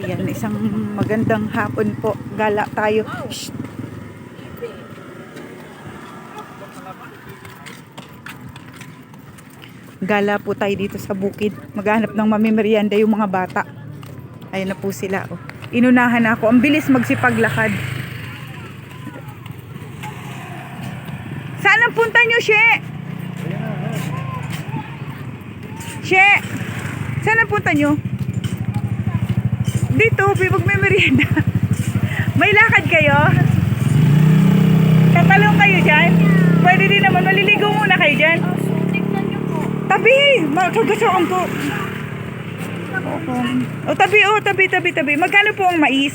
Ayan, isang magandang hapon po. Gala tayo. Shh. Gala po tayo dito sa bukid. Maghanap ng mamimerienda yung mga bata. Ayan na po sila. Oh. Inunahan ako. Ang bilis magsipaglakad. Saan ang punta nyo, She? She! Saan ang punta nyo? Dito, magme-merienda. May lakad kayo? Tatalong kayo dyan? Pwede din naman, maliligo muna kayo dyan. Po. Tabi! Magkagasaan po. O tabi, o tabi, tabi, tabi. Magkano po ang mais?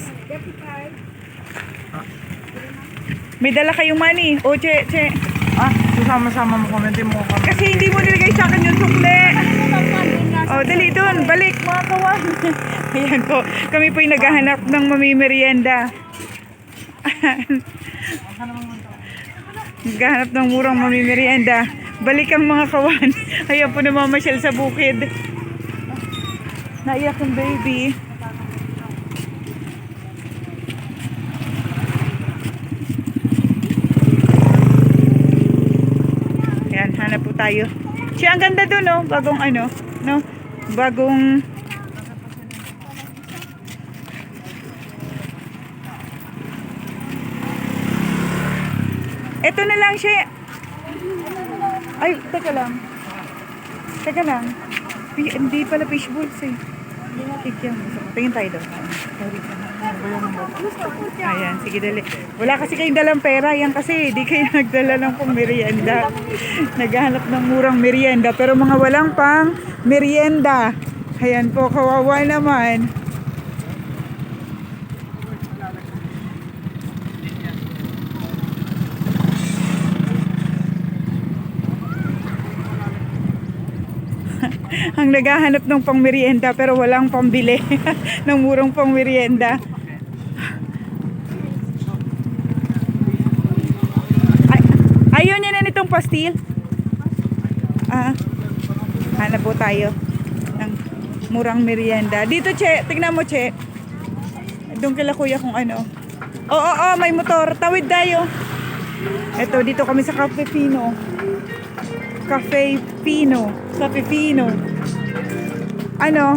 May dala kayong money. O, che, che. Ah, susama-sama mo kami, hindi mo kami. Kasi hindi mo nilagay sa akin yung sukle. Ano sabi nga O, dali doon. Balik, mga kawan. Ayan po. Kami po'y naghahanap ng mamimerienda. naghahanap ng murang mamimerienda. Balik ang mga kawan. Ayan po namamasyal sa bukid. Naiyak ang baby. Ayan, hanap po tayo. Siya, ang ganda doon, no? Bagong ano, no? Bagong... Ito na lang siya. Ay, teka lang. Teka lang. Hindi pala fish balls eh. Tigyan mo. Tingin tayo doon. Ayan, sige dali. Wala kasi kayong dalang pera. Yan kasi, di kayo nagdala ng pang merienda. Naghahanap ng murang merienda. Pero mga walang pang merienda. Ayan po, kawawa naman. ang naghahanap ng pang merienda pero walang pambili ng murang pang merienda. Ay, ayaw niya na nitong pastil. Ah, hanap po tayo ng murang merienda. Dito, Che. Tignan mo, Che. Doon kila kuya kung ano. Oo, oo, oo, may motor. Tawid tayo. Ito, dito kami sa Cafe Pino. Cafe Pino. Cafe Pino. Ano?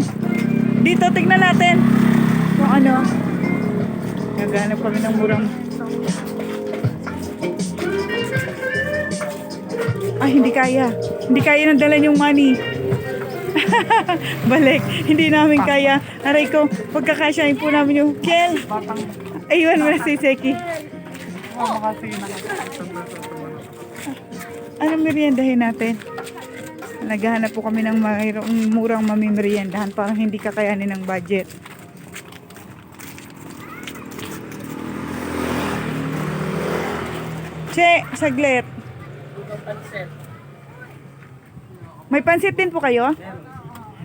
Dito, tignan natin. Kung ano. Naghanap kami ng murang... Ay, hindi kaya. Hindi kaya nang dala yung money. Balik. Hindi namin kaya. Aray ko, pagkakasyahin po namin yung Kel. Ayun mo na si Seki. Anong meriendahin natin? Naghahanap po kami ng mayroong murang mamimeriendahan para hindi kakayanin ng budget. Che, saglit. May pansit din po kayo?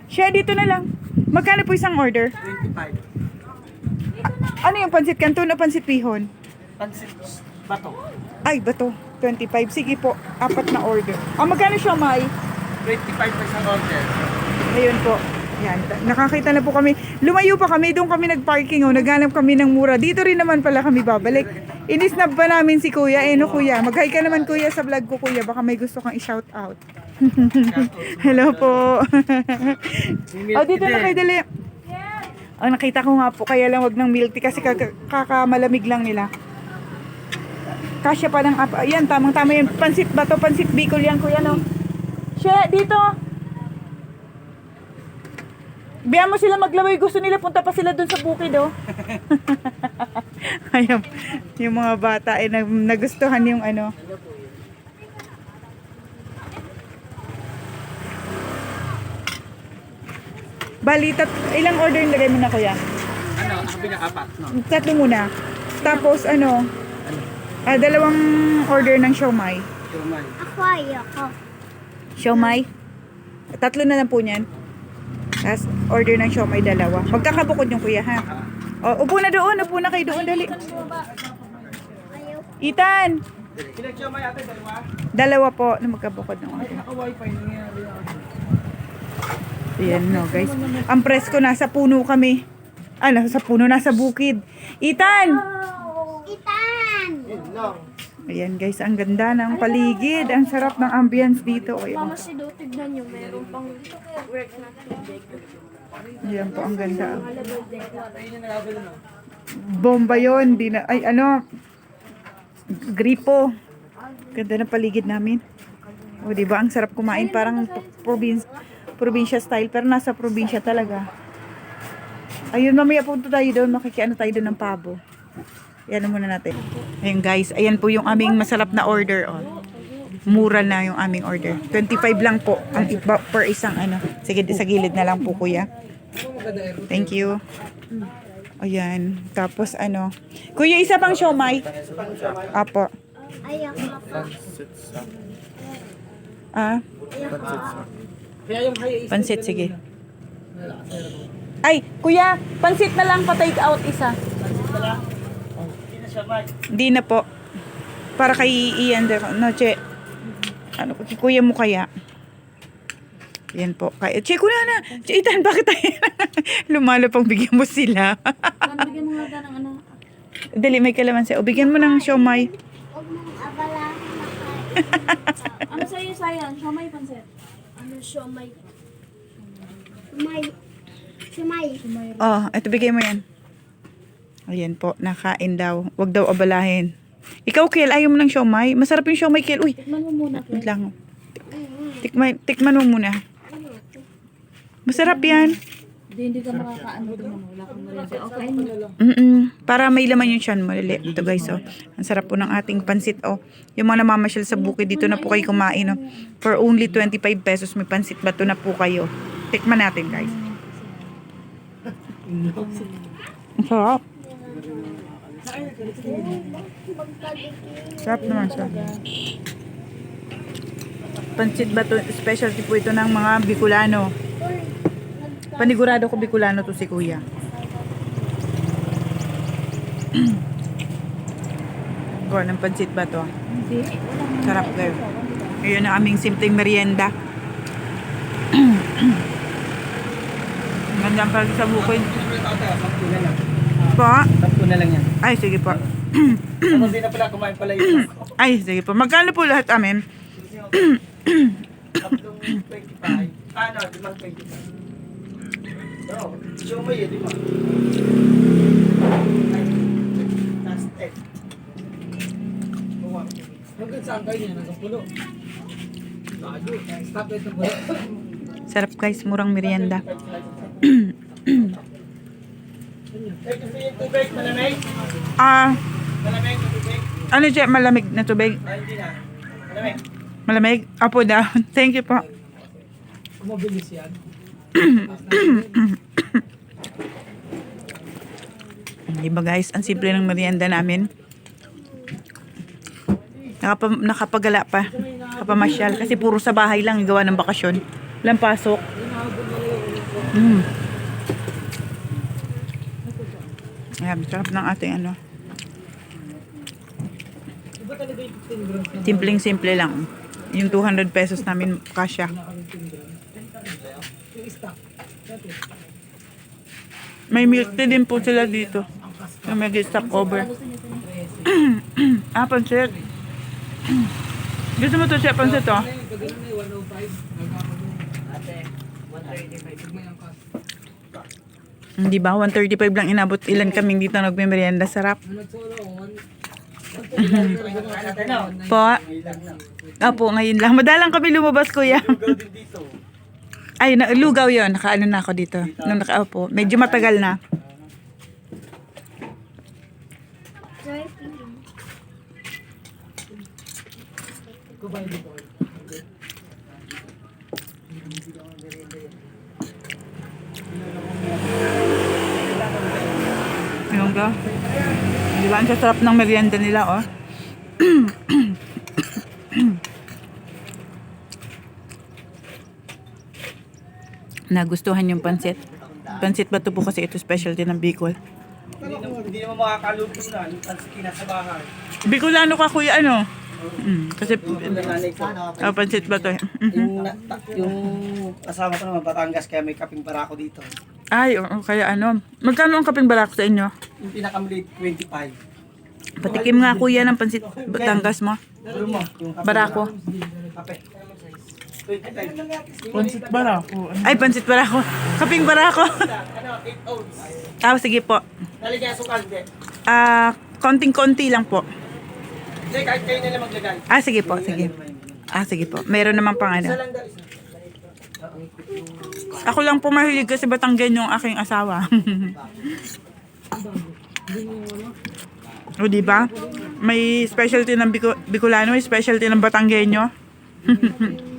Siya, dito na lang. Magkano po isang order? 25. Ano yung pansit kanto na pansit pihon? Pansit, bato. Ay, bato. 25. Sige po, apat na order. Ah, magkano siya, May? 25 pa isang order. Ayun po. Yan. Nakakita na po kami. Lumayo pa kami. Doon kami nag-parking. Oh. Naghanap kami ng mura. Dito rin naman pala kami babalik. Inisnab ba namin si kuya? Eh no kuya. Mag-hi ka naman kuya sa vlog ko kuya. Baka may gusto kang i-shout out. Hello po. oh, dito na kayo dali. Ang nakita ko nga po, kaya lang wag ng milk tea kasi kaka- kakamalamig lang nila. Kasya pa ng apa. Ayan, tamang-tama yun. Pansit ba to? Pansit Bicol yan, kuya, no? Siya, dito. Biyan mo sila maglaway. Gusto nila punta pa sila dun sa bukid, oh. Ayan, yung mga bata ay nag nagustuhan yung ano. Bali, tat ilang order yung lagay mo na, kuya? Ano, ako pinaka-apat, no? Tatlo muna. Tapos, ano, ah, dalawang order ng siomay. Tumay. Ako ayoko. Siomay? Tatlo na lang po niyan. Tapos, order ng siomay, dalawa. Magkakabukod yung kuya, ha? O, upo na doon. Upo na kayo doon. Dali. Ethan! Pinag-show may ate, dalawa? Dalawa po na magkabukod ng order. Naka-wifi, nangyayari ako. Ayan, no, guys. Ang presko, nasa puno kami. Ah, nasa puno, nasa bukid. Itan! Itan! Ayan guys, ang ganda ng paligid. Ang sarap ng ambience dito. Ayan, Mama si Do, tignan nyo, meron pang work na tubig. ayan po, ang ganda. Bomba yon di na, ay ano, gripo. Ganda ng paligid namin. O, di ba? Ang sarap kumain. Parang province, probinsya style. Pero nasa probinsya talaga. Ayun, mamaya punta tayo doon. Makikiano tayo doon ng pabo. Yan muna natin. Ayun guys, ayan po yung aming masarap na order. Oh. Mura na yung aming order. 25 lang po ang iba per isang ano. Sige, sa gilid na lang po kuya. Thank you. Ayan. Tapos ano. Kuya, isa pang siomay. Apo. Ah, pansit, sige. Ay, kuya, pansit na lang pa take out isa. Hindi na siya, Mike. Hindi na po. Para kay Ian de Noche. Ano, kay kuya mo kaya? Yan po. Kaya, che, kuya na. Che, Itan, bakit tayo? Lumalo pang bigyan mo sila. Bigyan mo nga ng ano. Dali, may kalamansi. O, bigyan mo ng siomay. Huwag mong kain. Ano sa'yo, Sayan? Siomay pansit. Ano siomay? Siomay. Siomay. Oh, ito bigay mo yan. Ayan po, nakain daw. Huwag daw abalahin. Ikaw, Kiel, ayaw mo ng siomay? Masarap yung siomay, Kiel. Uy, Tikman mo muna. wait lang. Tikman, tikman mo muna. Masarap yan. Hindi, hindi ka makakaano doon. Wala kang merienda. Okay. Mm Para may laman yung tiyan mo. Lili. Ito guys, oh. Ang sarap po ng ating pansit, oh. Yung mga namamasyal sa bukid, dito na po kayo kumain, oh. For only 25 pesos, may pansit bato na po kayo. Tikman natin, guys. Ang sarap. Sarap naman siya. Pansit bato, specialty po ito ng mga Bicolano. Panigurado ko Bicolano to si Kuya. Gawa ng pansit ba to? Hindi. Sarap kayo. Ngayon ang aming simpleng merienda. Ganda pala sa bukid. Sampu Sampu na lang yan. Ay, sige po. Tapos di na pala kumain pala yun. Ay, sige po. Magkano po lahat amin? Tatlong 25. Ah, no, limang 25. Oo. Siya mo yun, di ba? Last 10. Hanggang saan kayo niya? Ito po. Sarap guys, murang merienda. Tubig, malamig. Ah, Malamig yung tubig. ano siya, malamig na tubig? Hindi na. Malamig. Malamig? Apo daw. Thank you po. Mabilis yan. Di ba guys, ang simple ng merienda namin. Nakapa, nakapagala pa. Nakapamasyal. Kasi puro sa bahay lang gawa ng bakasyon. Walang pasok. Mm. Ayan, sarap ng ating ano. Simpleng simple lang. Yung 200 pesos namin kasya. May milk tea din po sila dito. Yung may stop over. ah, pansit. Gusto mo to siya, pansit oh? Hindi ba? 135 lang inabot. Ilan kaming dito nagme-merienda. Sarap. po. Opo, ngayon lang. Madalang kami lumabas, kuya. Dito. Ay, na, lugaw yon Nakaano na ako dito. Nung nakaupo. Medyo matagal na. Joy, Ayun ka. Di ba? Ang sasarap ng merienda nila, oh. Nagustuhan yung pansit. Pansit ba ito po kasi ito specialty ng Bicol. Hindi naman, makakaluto na. Ang sikina sa bahay. Bicolano ka kuya ano? Mm, kasi ah, pansit ba ito? Mhm. Yung, na- yung kasama ko naman Batangas kaya may kaping para ako dito. Ay, oo, kaya ano. Magkano ang kaping balak sa inyo? Yung pinakamaliit, 25. Patikim nga kuya ng pansit Batangas mo. Ano mo? Yung kape. Barako. Kape. 25. Pansit barako. Ay, pansit barako. Kaping barako. Ano, 8 ounce. Ah, sige po. Naligyan sukal, hindi. Ah, konting-konti lang po. Hindi, kahit kayo nila maglagay. Ah, sige po, sige. Ah, sige po. Meron naman pang Isa ano. lang daw, isa. Ako lang po mahilig kasi Batanggen yung aking asawa. o di ba? May specialty ng Bico- Bicolano, may specialty ng Batanggenyo.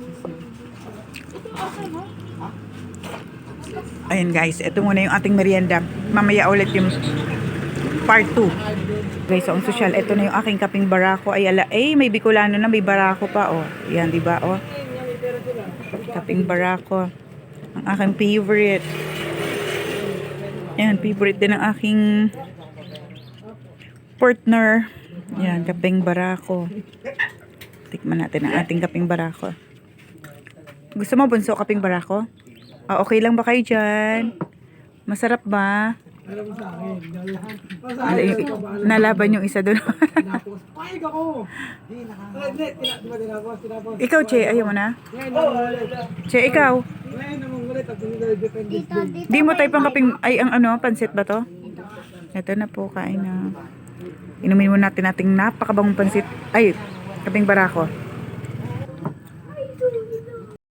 Ayun guys, ito muna yung ating merienda. Mamaya ulit yung part 2. Guys, so ang social, ito na yung aking kaping barako. Ay ala, eh, may Bicolano na, may barako pa, oh. Yan, di ba, oh. Kaping barako. Ang aking favorite. Yan, favorite din ng aking partner. Yan, kaping barako. Tikman natin ang ating kaping barako. Gusto mo bunso kaping barako? Ah, okay lang ba kayo dyan? Masarap ba? Ano, y- nalaban yung isa doon. Ay, ako! Hindi, tinapos? Tinapos. ikaw, Che, ayaw mo na? Che, ikaw. Di mo tayo pang kaping, ay, ang ano, pansit ba to? Ito na po, kain na. Inumin mo natin nating napakabangong pansit. Ay, kaping barako.